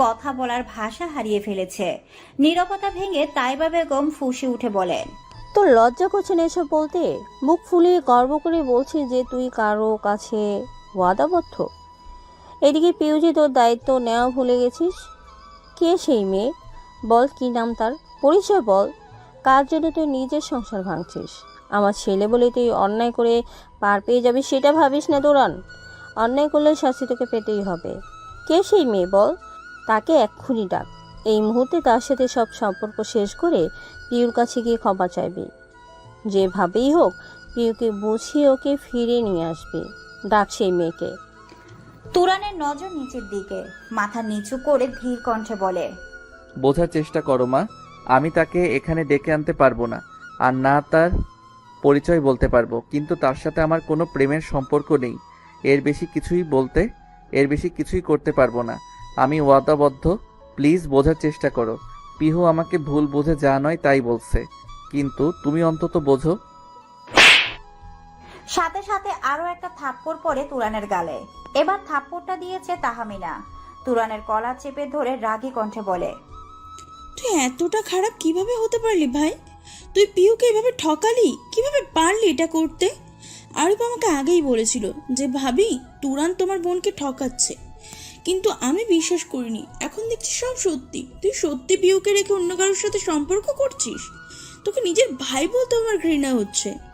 কথা বলার ভাষা হারিয়ে ফেলেছে। নীরবতা ভেঙে তাইবা বেগম ফুঁসে উঠে বলেন, তোর লজ্জা করছে না এসব বলতে? মুখ ফুলিয়ে গর্ব করে বলছিস যে তুই কারও কাছে ওয়াদাবদ্ধ। এদিকে পিউজি, তোর দায়িত্ব নেওয়া ভুলে গেছিস? কে সেই মেয়ে? বল কি নাম তার? পরিচয় বল। কার জন্য তুই নিজের সংসার ভাঙছিস? আমার ছেলে বলে তুই অন্যায় করে পার পেয়ে যাবি, সেটা ভাবিস না দৌড়ান অন্যায় করলে শাস্তি তোকে পেতেই হবে। কে সেই মেয়ে বল? তাকে এক্ষুনি ডাক। এই মুহূর্তে তার সাথে সব সম্পর্ক শেষ করে পিউর কাছে গিয়ে ক্ষমা চাইবে। যেভাবেই হোক পিউকে বুঝিয়ে ওকে ফিরে নিয়ে আসবে। ডাক সেই মেয়েকে। তুরানের নজর নিচের দিকে মাথা নিচু করে ধীর কণ্ঠে বলে বোঝার চেষ্টা করো মা। আমি তাকে এখানে ডেকে আনতে পারব না আর না তার পরিচয় বলতে পারব। কিন্তু তার সাথে আমার কোনো প্রেমের সম্পর্ক নেই। এর বেশি কিছুই বলতে এর বেশি কিছুই করতে পারব না। আমি ওয়াদাবদ্ধ। প্লিজ বোঝার চেষ্টা করো। পিহু আমাকে ভুল বুঝে যা নয় তাই বলছে। কিন্তু তুমি অন্তত বোঝো। সাথে সাথে আরও একটা থাপ্পড় পড়ে তুরানের গালে। এবার থাপ্পড়টা দিয়েছে তাহামিনা। তুরানের কলা চেপে ধরে রাগী কণ্ঠে বলে তুই এতটা খারাপ কীভাবে হতে পারলি ভাই? তুই পিউকে এভাবে ঠকালি? কীভাবে পারলি এটা করতে? আরব আমাকে আগেই বলেছিল যে ভাবি তুরান তোমার বোনকে ঠকাচ্ছে। কিন্তু আমি বিশ্বাস করিনি। এখন দেখছি সব সত্যি। তুই সত্যি পিউকে রেখে অন্য কারোর সাথে সম্পর্ক করছিস? তোকে নিজের ভাই বলতে আমার ঘৃণা হচ্ছে।